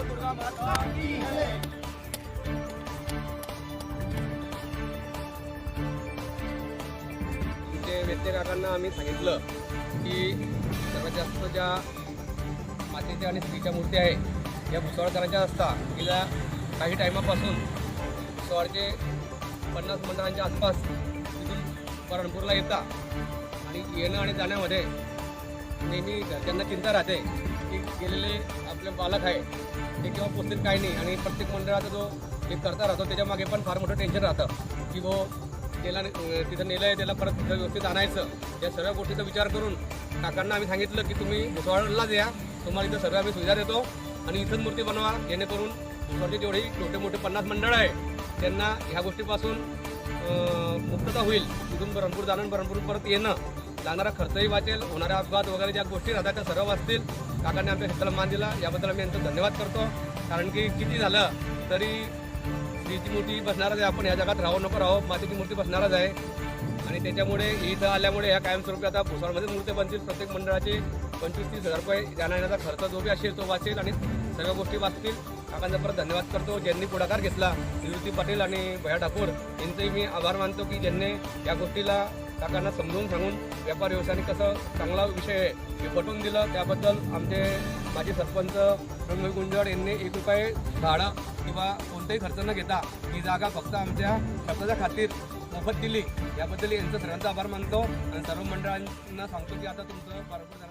आमचे व्यक्तिकारांना आम्ही सांगितलं की सर्वात जास्त ज्या मातीच्या आणि स्त्रीच्या मूर्त्या आहे या भुसावळकरांच्या असता गेल्या काही टायमापासून भुसावळचे पन्नास मंडळांच्या आसपास तिथून परणपूरला येतात. आणि येणं आणि जाण्यामध्ये नेहमी घरच्यांना चिंता राहते. की गेलेले आपले पालक आहे ते किंवा पोचतील काही नाही. आणि प्रत्येक मंडळाचा जो एक करता राहतो त्याच्यामागे पण फार मोठं टेन्शन राहतं. की वो त्याला तिथं नेलं आहे त्याला परत तिथं व्यवस्थित आणायचं. या सर्व गोष्टीचा विचार करून काकांना आम्ही सांगितलं की तुम्ही भुसावळलाच या. तुम्हाला इथं सर्व आम्ही सुविधा देतो. आणि इथंच मूर्ती बनवा. जेणेकरून भुसावळचे जेवढे छोटे मोठे पन्नास मंडळ आहे. त्यांना ह्या गोष्टीपासून मुक्तता होईल. तिथून बरणपूर जाणं आणि बरणपूर परत येणं. जाणारा खर्चही वाचेल. होणारा अपघात वगैरे ज्या गोष्टी राहतात त्या सर्व वाचतील. काकांनी आमच्या क्षेत्राला मान दिला. याबद्दल आम्ही यांचा धन्यवाद करतो. कारण की किती झालं तरी स्त्रीची मूर्ती बसणारच आहे. आपण या जगात राहू नको राहू. मातीची मूर्ती बसणारच आहे. आणि त्याच्यामुळे इथं आल्यामुळे ह्या कायमस्वरूपी आता भुसावळमध्ये मूर्ती बनतील. प्रत्येक मंडळाचे पंचवीस तीस हजार रुपये जाण्या येण्याचा खर्च जो बी असेल तो वाचेल आणि सर्व गोष्टी वाचतील. काकांचा परत धन्यवाद करतो. ज्यांनी पुढाकार घेतला निवृत्ती पाटील आणि भया ठाकूर यांचंही मी आभार मानतो की ज्यांनी या गोष्टीला काकांना समजून सांगून व्यापार व्यवसायाने कसं चांगला विषय आहे हे पटवून दिलं त्याबद्दल आमचे माजी सरपंच रंगवी गुंजड यांनी एक रुपये झाडं किंवा कोणताही खर्च न घेता ही जागा फक्त आमच्या शब्दाच्या खातीर मोफत दिली. याबद्दल यांचं सर्वांचा आभार मानतो आणि सर्व मंडळांना सांगतो की आता तुमचं पारंपरिक